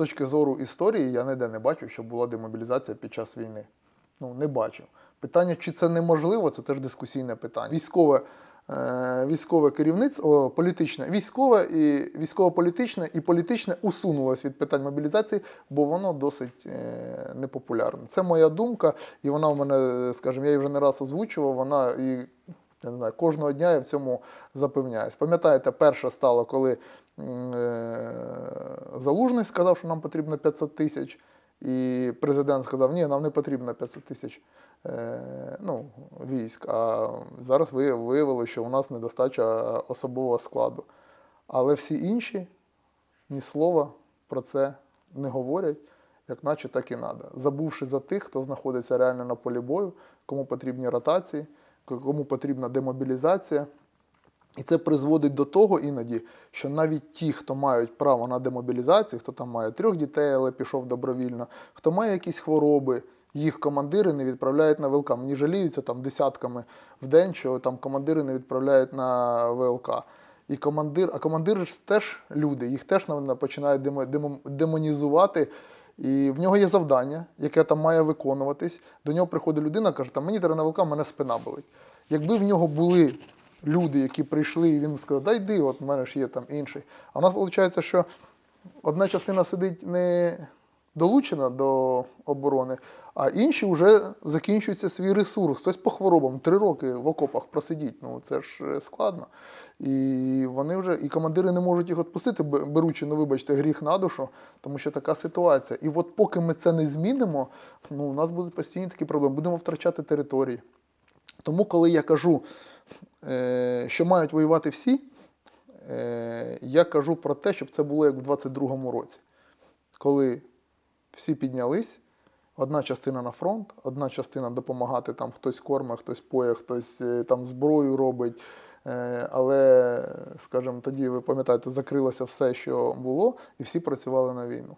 точки зору історії я ніде не бачу, що була демобілізація під час війни. Ну, не бачив. Питання, чи це неможливо, це теж дискусійне питання. Військове, е, військове керівництво, о, політичне, військове і військово-політичне і політичне усунулось від питань мобілізації, бо воно досить е, непопулярне. Це моя думка, і вона в мене, скажімо, я її вже не раз озвучував, вона і я не знаю, кожного дня я в цьому запевняюсь. Пам'ятаєте, перше стало, коли е, Залужний сказав, що нам потрібно 500 тисяч, і президент сказав, ні, нам не потрібно 500 тисяч е, ну, військ. А зараз ви- виявилося, що у нас недостача особового складу. Але всі інші ні слова про це не говорять, як наче так і треба. Забувши за тих, хто знаходиться реально на полі бою, кому потрібні ротації, кому потрібна демобілізація. І це призводить до того іноді, що навіть ті, хто мають право на демобілізацію, хто там має трьох дітей, але пішов добровільно, хто має якісь хвороби, їх командири не відправляють на ВЛК. Мені жаліються там десятками в день, що там командири не відправляють на ВЛК. І командир, а командири ж теж люди, їх теж на- починають демо- демо- демонізувати. І в нього є завдання, яке там має виконуватись. До нього приходить людина, каже, там мені на мене спина болить. Якби в нього були люди, які прийшли, і він сказав, дай йди, от в мене ж є там інший. А в нас виходить, що одна частина сидить не долучена до оборони, а інші вже закінчується свій ресурс. Хтось по хворобам три роки в окопах просидіть. Ну це ж е, складно. І вони вже і командири не можуть їх відпустити, беручи, ну вибачте, гріх на душу, тому що така ситуація. І от поки ми це не змінимо, ну у нас будуть постійні такі проблеми. Будемо втрачати території. Тому, коли я кажу, е, що мають воювати всі, е, я кажу про те, щоб це було як в 22-му році, коли всі піднялись, одна частина на фронт, одна частина допомагати, там хтось корме, хтось поє, хтось е, там зброю робить. Е, Але, скажімо, тоді ви пам'ятаєте, закрилося все, що було, і всі працювали на війну.